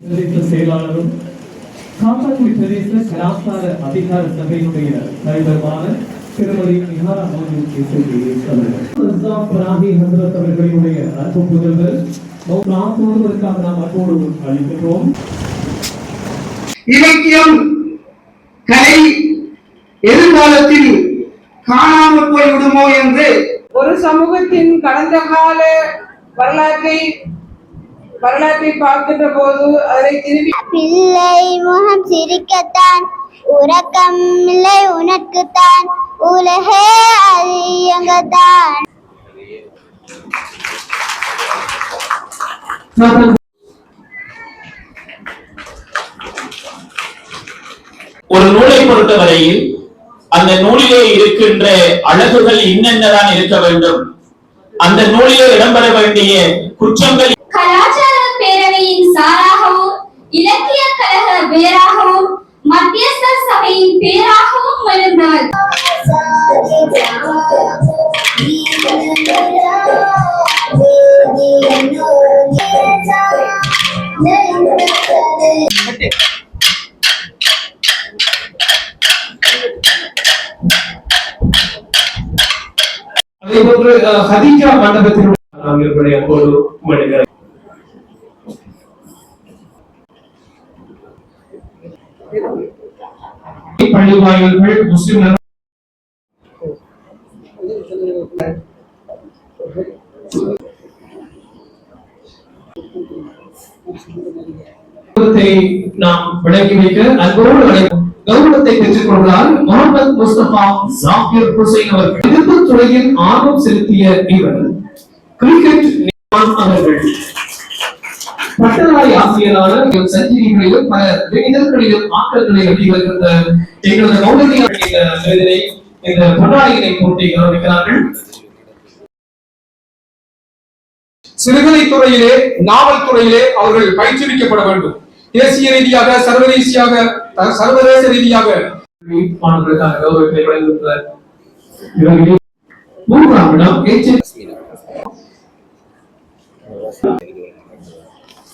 பிரதேச செயலாளரும் காத்தாக்குடி பிரதேச கலாச்சார அதிகார சபையினுடைய தலைவருமான திருமதி நிஹாரா அவர்கள் அவர்களுடைய அன்பு புதல்வர் பிரார்த்தோடுவதற்காக நாம் அன்போடு அளிக்கின்றோம் இலக்கியம் கலை எதிர்காலத்தில் காணாமல் போய்விடுமோ என்று ஒரு சமூகத்தின் கடந்த கால வரலாற்றை வரலாற்றை பார்க்கின்ற போது அதனை திரும்பி பிள்ளை முகம் சிரிக்கத்தான் உறக்கம் இல்லை உனக்குத்தான் உலகே அதியங்கத்தான் ஒரு நூலை பொறுத்தவரையில் அந்த நூலிலே இருக்கின்ற அழகுகள் என்னென்னதான் இருக்க வேண்டும். அந்த நூலிலே இடம்பெற வேண்டிய குற்றங்கள் சாராகவும் இலக்கிய கழக பேராகவும் மத்தியஸ்த சபையின் பேராகவும் எழுந்தார் அதே போன்று அஹ், ஹதீஜா மண்டபத்தினுடைய நாம் இருப்பதை அன்போடு மனிதர் பள்ளிவாயல்கள் முஸ்லிம் நாம் விளக்கி வைக்க அன்போடு கௌரவத்தை பெற்றுக் முகமது முஸ்தபா ஹுசைன் அவர்கள் எதிர்ப்பு துறையில் ஆர்வம் செலுத்திய இவர். கிரிக்கெட் நிர்வான் அவர்கள் ஆசிரியரான சஞ்சிகளிலும் பல வேதங்களிலும் ஆக்கங்களை எழுதி வருகின்ற எங்களது கௌரவிய இந்த விருதினை இந்த பொன்னாளிகளை போட்டி கௌரவிக்கிறார்கள். சிறுகதை துறையிலே நாவல் துறையிலே அவர்கள் பயிற்றுவிக்கப்பட வேண்டும். தேசிய ரீதியாக சர்வதேசியாக சர்வதேச ரீதியாக. மாணவர்களுக்கான கௌரவத்தை வழங்குகின்ற மூன்றாம் இடம்